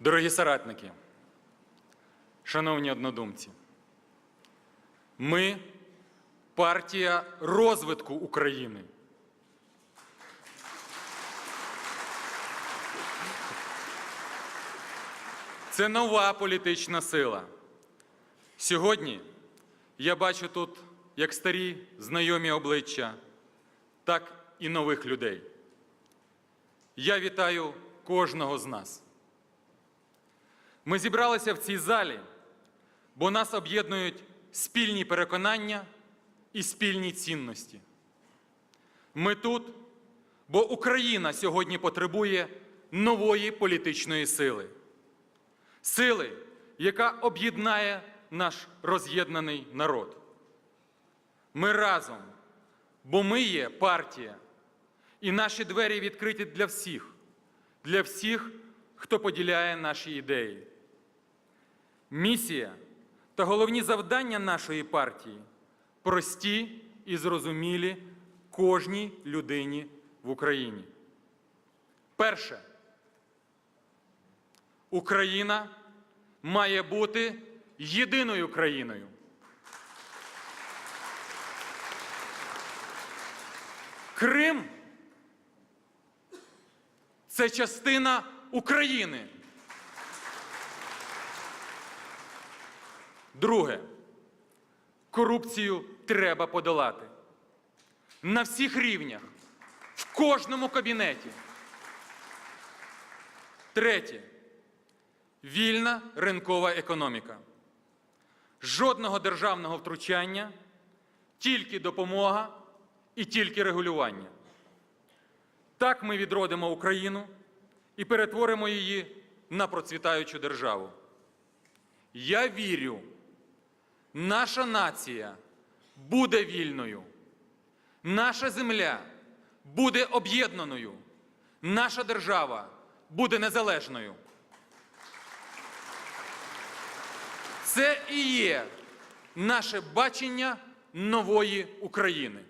Дорогі соратники, шановні однодумці, ми партія розвитку України. Це нова політична сила. Сьогодні я бачу тут як старі знайомі обличчя, так і нових людей. Я вітаю кожного з нас. Ми зібралися в цій залі, бо нас об'єднують спільні переконання і спільні цінності. Ми тут, бо Україна сьогодні потребує нової політичної сили, сили, яка об'єднає наш роз'єднаний народ. Ми разом, бо ми є партія, і наші двері відкриті для всіх, для всіх, хто поділяє наші ідеї. Місія та головні завдання нашої партії прості і зрозумілі кожній людині в Україні. Перше. Україна має бути єдиною країною. Крим це частина України. Друге. Корупцію треба подолати. На всіх рівнях, в кожному кабінеті. Третє. Вільна ринкова економіка. Жодного державного втручання, тільки допомога і тільки регулювання. Так ми відродимо Україну і перетворимо її на процвітаючу державу. Я вірю, наша нація буде вільною, наша земля буде об'єднаною, наша держава буде незалежною. Це і є наше бачення нової України.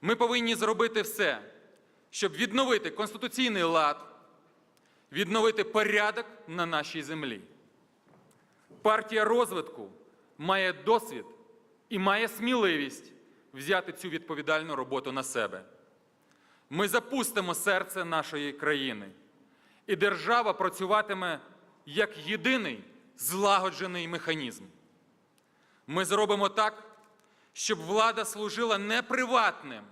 Ми повинні зробити все, щоб відновити конституційний лад, відновити порядок на нашій землі. Партія розвитку має досвід і має сміливість взяти цю відповідальну роботу на себе. Ми запустимо серце нашої країни, і держава працюватиме як єдиний злагоджений механізм. Ми зробимо так, щоб влада служила не приватним,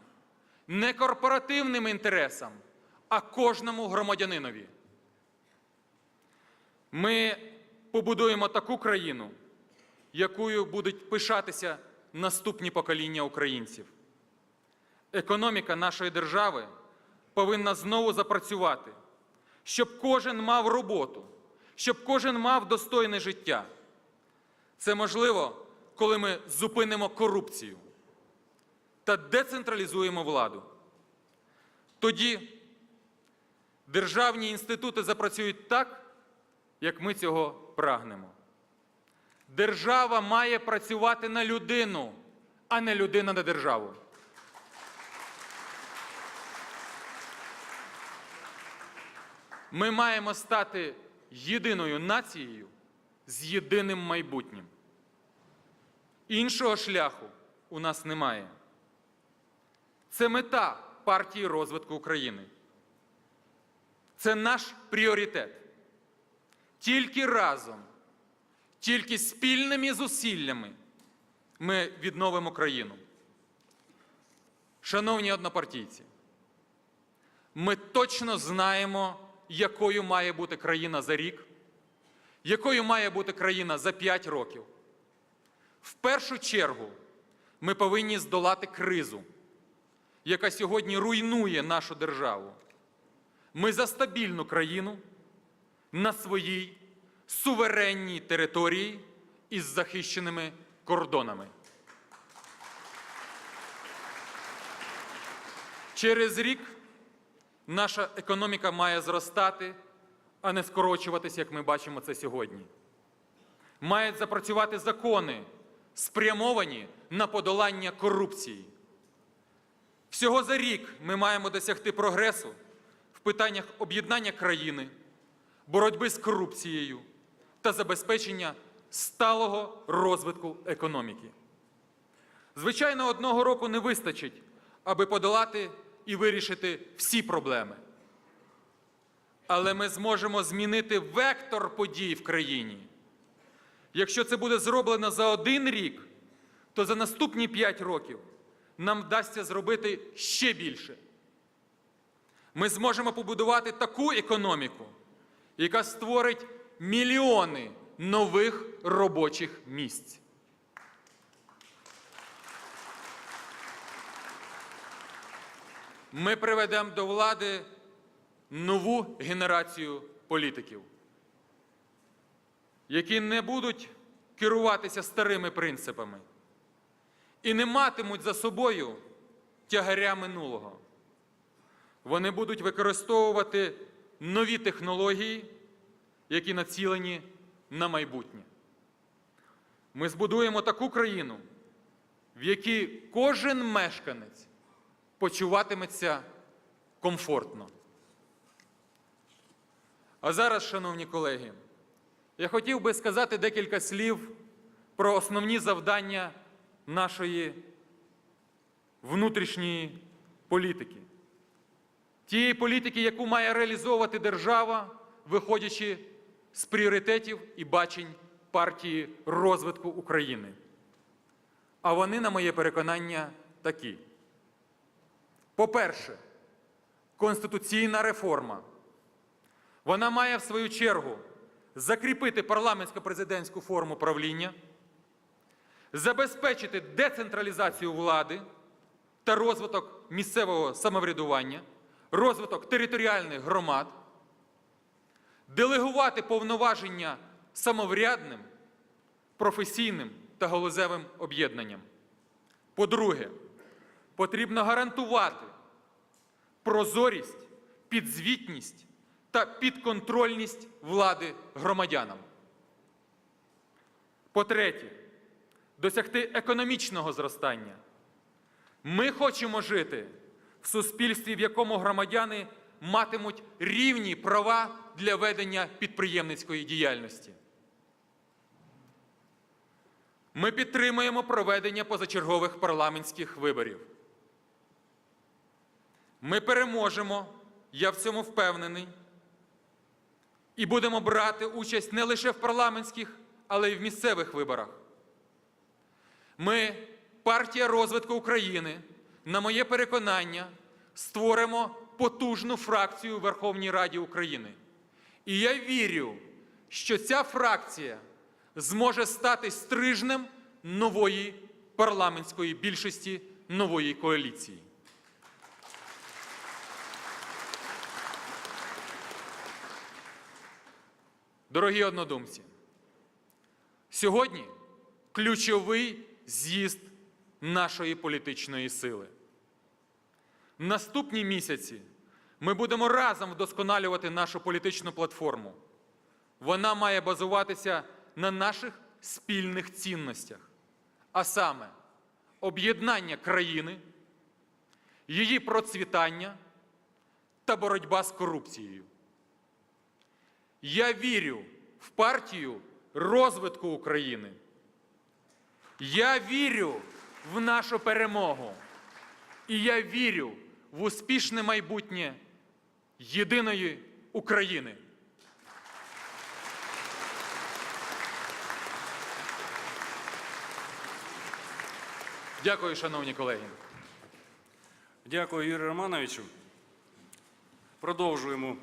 не корпоративним інтересам, а кожному громадянинові. Ми побудуємо таку країну, якою будуть пишатися наступні покоління українців. Економіка нашої держави повинна знову запрацювати, щоб кожен мав роботу, щоб кожен мав достойне життя. Це можливо, коли ми зупинимо корупцію та децентралізуємо владу. Тоді державні інститути запрацюють так, як ми цього прагнемо. Держава має працювати на людину, а не людина на державу. Ми маємо стати єдиною нацією з єдиним майбутнім. Іншого шляху у нас немає. Це мета партії розвитку України. Це наш пріоритет. Тільки разом, тільки спільними зусиллями ми відновимо країну. Шановні однопартійці, ми точно знаємо, якою має бути країна за рік, якою має бути країна за 5 років. В першу чергу ми повинні здолати кризу, яка сьогодні руйнує нашу державу. Ми за стабільну країну на своїй суверенній території із захищеними кордонами. Через рік наша економіка має зростати, а не скорочуватися, як ми бачимо це сьогодні. Мають запрацювати закони, спрямовані на подолання корупції. Всього за рік ми маємо досягти прогресу в питаннях об'єднання країни, боротьби з корупцією та забезпечення сталого розвитку економіки. Звичайно, одного року не вистачить, аби подолати і вирішити всі проблеми. Але ми зможемо змінити вектор подій в країні. Якщо це буде зроблено за один рік, то за наступні п'ять років нам вдасться зробити ще більше. Ми зможемо побудувати таку економіку, яка створить мільйони нових робочих місць. Ми приведемо до влади нову генерацію політиків, які не будуть керуватися старими принципами і не матимуть за собою тягаря минулого. Вони будуть використовувати нові технології, які націлені на майбутнє. Ми збудуємо таку країну, в якій кожен мешканець почуватиметься комфортно. А зараз, шановні колеги, я хотів би сказати декілька слів про основні завдання нашої внутрішньої політики. Тієї політики, яку має реалізовувати держава, виходячи з пріоритетів і бачень партії розвитку України. А вони, на моє переконання, такі. По-перше, конституційна реформа. Вона має, в свою чергу, закріпити парламентсько-президентську форму правління, забезпечити децентралізацію влади та розвиток місцевого самоврядування, розвиток територіальних громад, делегувати повноваження самоврядним, професійним та галузевим об'єднанням. По-друге, потрібно гарантувати прозорість, підзвітність та підконтрольність влади громадянам. По-третє, досягти економічного зростання. Ми хочемо жити в суспільстві, в якому громадяни матимуть рівні права для ведення підприємницької діяльності. Ми підтримуємо проведення позачергових парламентських виборів. Ми переможемо, я в цьому впевнений, і будемо брати участь не лише в парламентських, але й в місцевих виборах. Ми, партія розвитку України, на моє переконання, створимо потужну фракцію Верховній Раді України. І я вірю, що ця фракція зможе стати стрижнем нової парламентської більшості нової коаліції. Дорогі однодумці, сьогодні ключовий з'їзд нашої політичної сили. Наступні місяці ми будемо разом вдосконалювати нашу політичну платформу. Вона має базуватися на наших спільних цінностях, а саме об'єднання країни, її процвітання та боротьба з корупцією. Я вірю в партію розвитку України. Я вірю в нашу перемогу. І я вірю в успішне майбутнє єдиної України. Дякую, шановні колеги. Дякую, Юрію Романовичу. Продовжуємо